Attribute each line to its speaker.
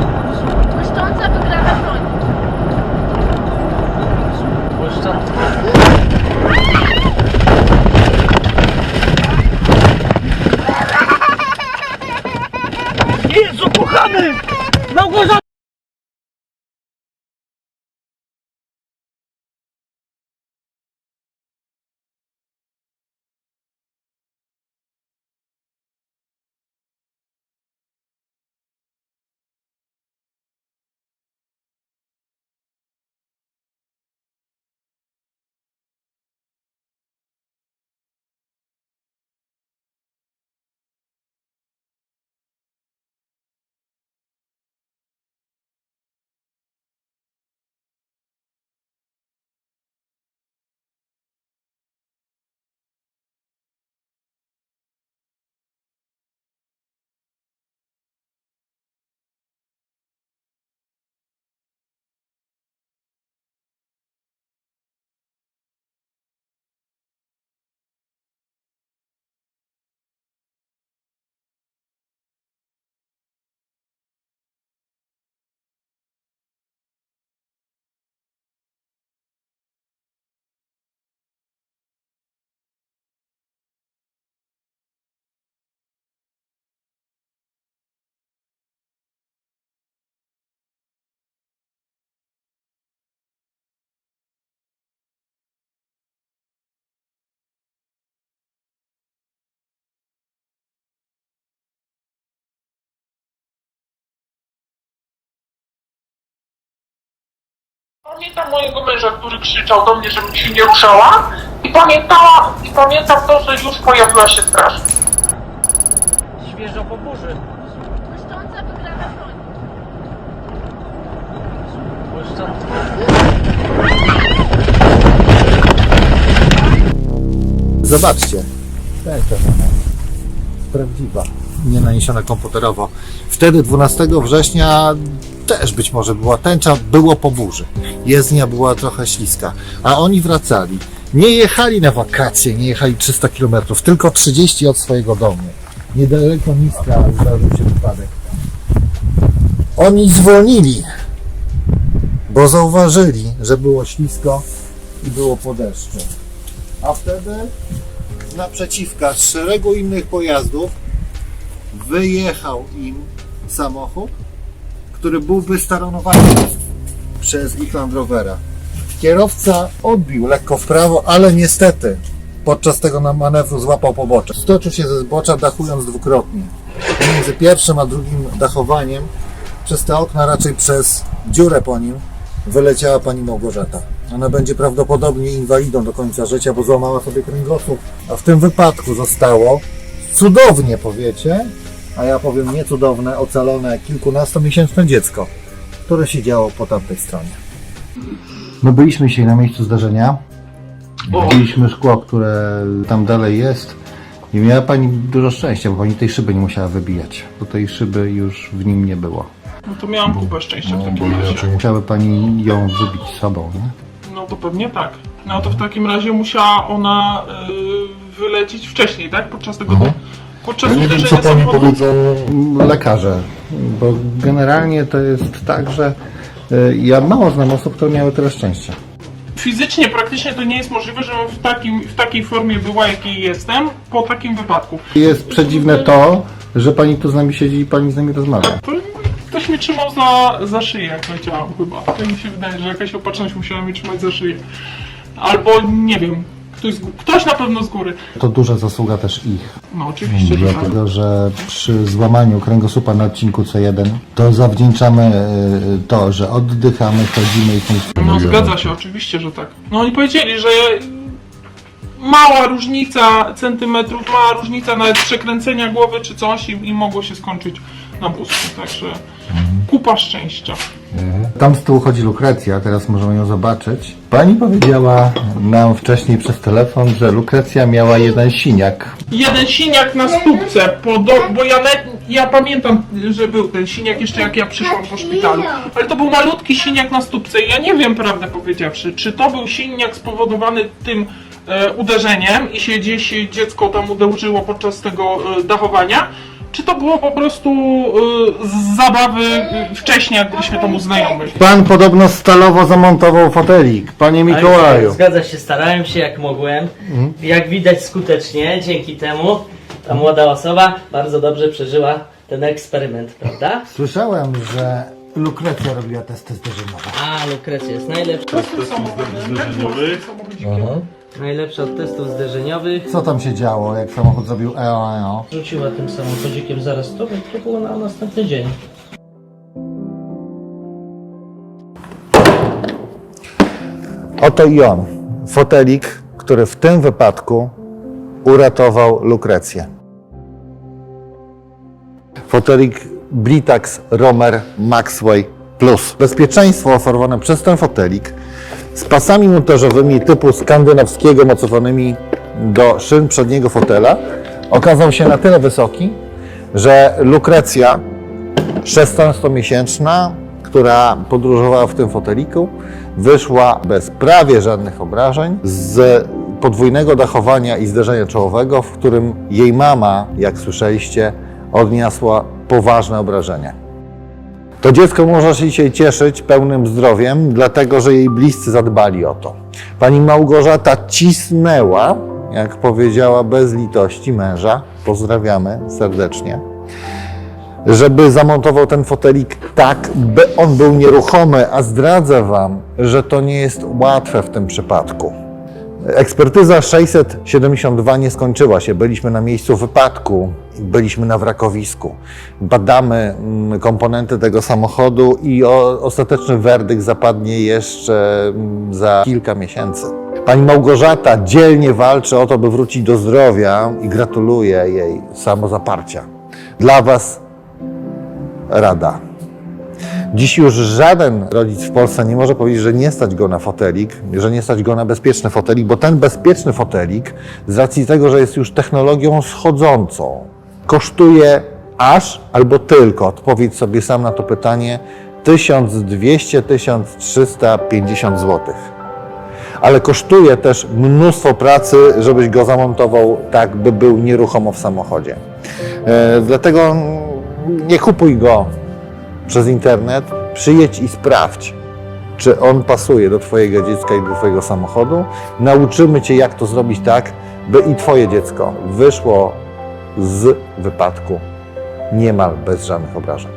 Speaker 1: burzy.
Speaker 2: Błyszcząca wygrana broń.
Speaker 1: Błyszcząca. Jezu kochany! Małgorzata!
Speaker 3: Pamiętam mojego męża, który krzyczał do mnie, żebym się nie ruszała i pamiętała, i pamiętam to, że już pojawiła się straż.
Speaker 1: Świeżo po burzy.
Speaker 2: Błyszcząca wygrana broń.
Speaker 1: Błyszcząca.
Speaker 4: Zobaczcie. Tęcza prawdziwa. Nie naniesiona komputerowo. Wtedy 12 września też być może była tęcza, było po burzy. Jezdnia była trochę śliska, a oni wracali. Nie jechali na wakacje, nie jechali 300 km, tylko 30 od swojego domu. Niedaleko Niska zdarzył się wypadek. Oni zwolnili, bo zauważyli, że było ślisko i było po deszczu. A wtedy naprzeciwka z szeregu innych pojazdów wyjechał im samochód, który był wystaronowany przez ich Land Rovera. Kierowca odbił lekko w prawo, ale niestety podczas tego manewru złapał pobocze. Stoczył się ze zbocza, dachując dwukrotnie. Pomiędzy pierwszym a drugim dachowaniem przez te okna, raczej przez dziurę po nim, wyleciała pani Małgorzata. Ona będzie prawdopodobnie inwalidą do końca życia, bo złamała sobie kręgosłup, a w tym wypadku zostało cudownie powiecie, a ja powiem niecudowne, ocalone kilkunastomiesięczne dziecko, które siedziało po tamtej stronie. My byliśmy dzisiaj na miejscu zdarzenia. Widzieliśmy szkło, które tam dalej jest. I miała pani dużo szczęścia, bo pani tej szyby nie musiała wybijać, bo tej szyby już w nim nie było.
Speaker 3: No to miałam kupę szczęścia w takim razie.
Speaker 4: Musiały pani ją wybić sobą, nie?
Speaker 3: No to pewnie tak. No to w takim razie musiała ona y, wylecieć wcześniej, tak? Podczas tego... Podczas
Speaker 4: Ja nie wiem, co
Speaker 3: uderzenia
Speaker 4: pani
Speaker 3: samochodu?
Speaker 4: powiedzą lekarze, bo generalnie to jest tak, że y, ja mało znam osób, które miały tyle szczęścia.
Speaker 3: Fizycznie praktycznie to nie jest możliwe, żebym w, takim, w takiej formie była, jakiej jestem, po takim wypadku.
Speaker 4: Jest przedziwne to, że pani tu z nami siedzi i pani z nami rozmawia.
Speaker 3: To ktoś mnie trzymał za, za szyję, jak leciałam chyba. Tak mi się wydaje, że jakaś opatrzność musiała mnie trzymać za szyję. Albo nie wiem, ktoś, z, gó- ktoś na pewno z góry.
Speaker 4: To duża zasługa też ich,
Speaker 3: No oczywiście, że tak.
Speaker 4: dlatego że przy złamaniu kręgosłupa na odcinku C1 to zawdzięczamy y, to, że oddychamy, chodzimy i
Speaker 3: No
Speaker 4: funkcjonujemy.
Speaker 3: zgadza się, oczywiście, że tak. No oni powiedzieli, że mała różnica centymetrów, mała różnica nawet przekręcenia głowy czy coś i, i mogło się skończyć na mózgu, także kupa szczęścia.
Speaker 4: Tam z tyłu chodzi Lukrecja, teraz możemy ją zobaczyć. Pani powiedziała nam wcześniej przez telefon, że Lukrecja miała jeden siniak.
Speaker 3: Jeden siniak na stópce, po do, bo ja, le, ja pamiętam, że był ten siniak jeszcze jak ja przyszłam po szpitalu, ale to był malutki siniak na stópce i ja nie wiem, prawdę powiedziawszy, czy to był siniak spowodowany tym e, uderzeniem i się gdzieś dziecko tam uderzyło podczas tego e, dachowania, czy to było po prostu y, z zabawy y, wcześniej, jak byliśmy tam u znajomych.
Speaker 4: Pan podobno stalowo zamontował fotelik, panie Mikołaju.
Speaker 1: Tak, Zgadza się, starałem się jak mogłem. Jak widać skutecznie, dzięki temu ta młoda osoba bardzo dobrze przeżyła ten eksperyment, prawda?
Speaker 4: Słyszałem, że Lukrecja robiła testy zderzeniowe.
Speaker 1: A, Lukrecja jest najlepsza. Najlepsza od testów zderzeniowych.
Speaker 4: Co tam się działo, jak samochód zrobił EO, EO?
Speaker 1: Rzuciła tym samochodzikiem zaraz to, więc to było na następny dzień.
Speaker 4: Oto i on. Fotelik, który w tym wypadku uratował Lukrecję. Fotelik Britax Romer Maxway Plus. Bezpieczeństwo oferowane przez ten fotelik z pasami montażowymi typu skandynawskiego mocowanymi do szyn przedniego fotela okazał się na tyle wysoki, że Lukrecja 16-miesięczna, która podróżowała w tym foteliku, wyszła bez prawie żadnych obrażeń z podwójnego dachowania i zderzenia czołowego, w którym jej mama, jak słyszeliście, odniosła poważne obrażenia. To dziecko może się dzisiaj cieszyć pełnym zdrowiem, dlatego że jej bliscy zadbali o to. Pani Małgorzata cisnęła, jak powiedziała, bez litości męża. Pozdrawiamy serdecznie żeby zamontował ten fotelik tak, by on był nieruchomy, a zdradzę Wam, że to nie jest łatwe w tym przypadku. Ekspertyza 672 nie skończyła się. Byliśmy na miejscu wypadku, byliśmy na wrakowisku. Badamy mm, komponenty tego samochodu i ostateczny werdykt zapadnie jeszcze mm, za kilka miesięcy. Pani Małgorzata dzielnie walczy o to, by wrócić do zdrowia i gratuluję jej samozaparcia. Dla Was rada. Dziś już żaden rodzic w Polsce nie może powiedzieć, że nie stać go na fotelik, że nie stać go na bezpieczny fotelik, bo ten bezpieczny fotelik, z racji tego, że jest już technologią schodzącą, kosztuje aż albo tylko, odpowiedz sobie sam na to pytanie, 1200-1350 zł. Ale kosztuje też mnóstwo pracy, żebyś go zamontował tak, by był nieruchomo w samochodzie. E, dlatego nie kupuj go przez internet, przyjedź i sprawdź, czy on pasuje do Twojego dziecka i do Twojego samochodu. Nauczymy Cię, jak to zrobić tak, by i Twoje dziecko wyszło z wypadku niemal bez żadnych obrażeń.